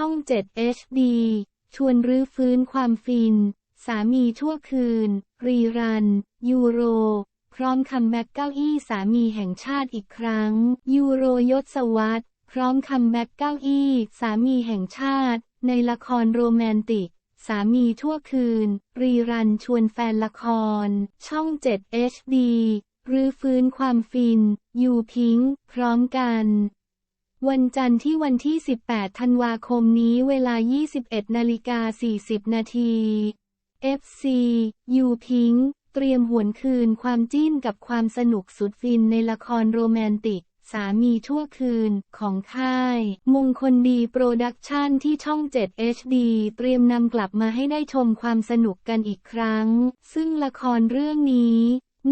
ช่อง 7 HD ชวนรื้อฟื้นความฟิน สามีชั่วคืน รีรัน ยูโร พร้อมคัมแบ็กเก้าอี้สามีแห่งชาติอีกครั้ง ยูโรยศวรรษพร้อมคัมแบ็กเก้าอี้สามีแห่งชาติ ในละครโรแมนติก สามีชั่วคืน รีรันชวนแฟนละคร ช่อง 7 HD รื้อฟื้นความฟิน ยูพิง พร้อมกัน วันจันทร์ที่วันที่ 18 ธันวาคมนี้เวลา 21 นาฬิกา 40 นาที FC ยูพิงเตรียมหวนคืนความจิ้นกับความสนุกสุดฟินในละครโรแมนติก สามีชั่วคืนของค่าย มงคลดีโปรดักชันที่ช่อง 7 HD เตรียมนำกลับมาให้ได้ชมความสนุกกันอีกครั้ง ซึ่งละครเรื่องนี้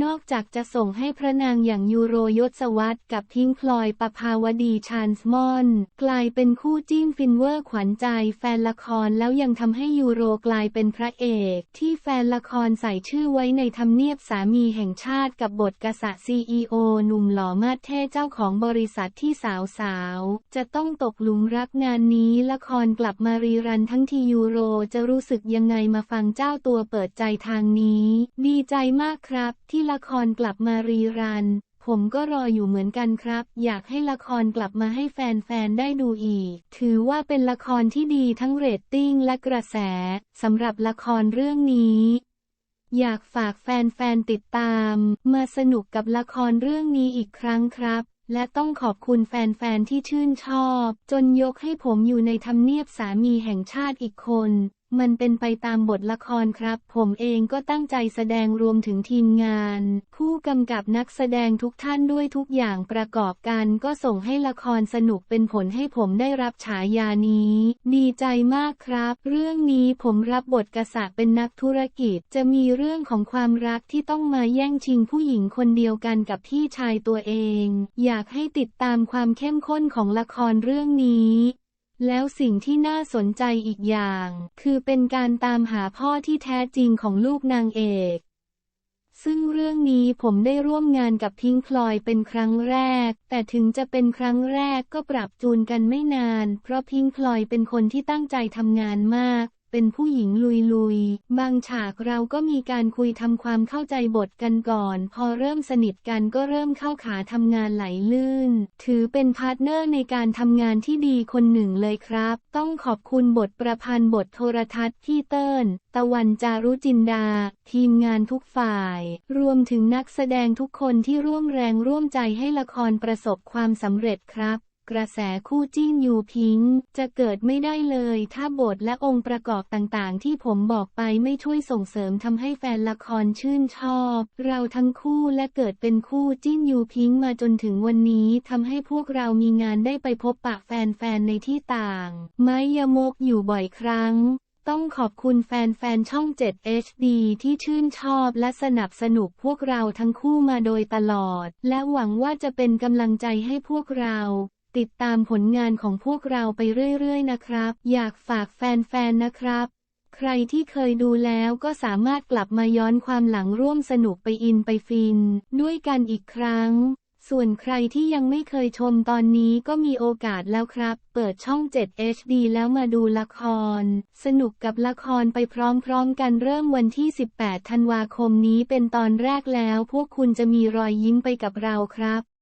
นอกจากจะส่งให้พระนางอย่างยูโรยศวรรกับพิงพลอยประภาวดีชานสมอน กลายเป็นคู่จิ้นฟินเวอร์ขวัญใจแฟนละครแล้วยังทำให้ยูโรกลายเป็นพระเอก ที่แฟนละครใส่ชื่อไว้ในทำเนียบสามีแห่งชาติกับบทกษัตริย์ซีอีโอหนุ่มหล่อมาดเท่เจ้าของบริษัทที่สาวสาวๆจะต้องตกหลุมรักงานนี้ละครกลับมารีรันทั้งทียูโรจะรู้สึกยังไงมาฟังเจ้าตัวเปิดใจทางนี้ ดีใจมากครับที่ละครกลับมารีรัน ผมก็รออยู่เหมือนกันครับ อยากให้ละครกลับมาให้แฟนๆ ได้ดูอีก ถือว่าเป็นละครที่ดีทั้งเรตติ้งและกระแสสำหรับละครเรื่องนี้อยากฝากแฟนๆติดตาม มาสนุกกับละครเรื่องนี้อีกครั้งครับ และต้องขอบคุณแฟนๆที่ชื่นชอบ จนยกให้ผมอยู่ในทำเนียบสามีแห่งชาติอีกคน มันเป็นไปตามบทละครครับ ผมเองก็ตั้งใจแสดงรวมถึงทีมงาน ผู้กำกับนักแสดงทุกท่านด้วยทุกอย่างประกอบกันก็ส่งให้ละครสนุกเป็นผลให้ผมได้รับฉายานี้ ดีใจมากครับ เรื่องนี้ผมรับบทกษัตริย์เป็นนักธุรกิจ จะมีเรื่องของความรักที่ต้องมาแย่งชิงผู้หญิงคนเดียวกันกับพี่ชายตัวเอง อยากให้ติดตามความเข้มข้นของละครเรื่องนี้ แล้วสิ่งที่น่าสนใจอีกอย่าง คือเป็นการตามหาพ่อที่แท้จริงของลูกนางเอก ซึ่งเรื่องนี้ผมได้ร่วมงานกับพิงค์พลอยเป็นครั้งแรก แต่ถึงจะเป็นครั้งแรกก็ปรับจูนกันไม่นาน เพราะพิงค์พลอยเป็นคนที่ตั้งใจทำงานมาก เป็นผู้หญิงลุยๆ บางฉากเราก็มีการคุยทำความเข้าใจบทกันก่อน พอเริ่มสนิทกันก็เริ่มเข้าขาทำงานไหลลื่น ถือเป็นพาร์ทเนอร์ในการทำงานที่ดีคนหนึ่งเลยครับ ต้องขอบคุณบทประพันธ์บทโทรทัศน์พี่เติ้ลตะวันจารุจินดา ทีมงานทุกฝ่าย รวมถึงนักแสดงทุกคนที่ร่วมแรงร่วมใจให้ละครประสบความสำเร็จครับ กระแสคู่จิ้นยูพิงค์จะเกิดไม่ได้เลย ถ้าบทและองค์ประกอบต่างๆ ที่ผมบอกไปไม่ช่วยส่งเสริมทำให้แฟนละครชื่นชอบ เราทั้งคู่และเกิดเป็นคู่จิ้นยูพิงค์มาจนถึงวันนี้ทำให้พวกเรามีงานได้ไปพบปะแฟนๆในที่ต่าง ไม้ยมกอยู่บ่อยครั้งต้องขอบคุณแฟนๆ ช่อง 7 HD ที่ชื่นชอบและสนับสนุนพวกเราทั้งคู่มาโดยตลอด และหวังว่าจะเป็นกำลังใจให้พวกเรา ติดตามผลงานของพวกเราไปเรื่อยๆนะครับ อยากฝากแฟนๆนะครับ ใครที่เคยดูแล้วก็สามารถกลับมาย้อนความหลังร่วมสนุกไปอินไปฟิน ด้วยกันอีกครั้ง ส่วนใครที่ยังไม่เคยชมตอนนี้ก็มีโอกาสแล้วครับ เปิดช่อง 7 HD แล้วมาดูละคร สนุกกับละครไปพร้อมๆกันเริ่มวันที่ 18 ธันวาคมนี้เป็นตอนแรกแล้ว พวกคุณจะมีรอยยิ้มไปกับเราครับ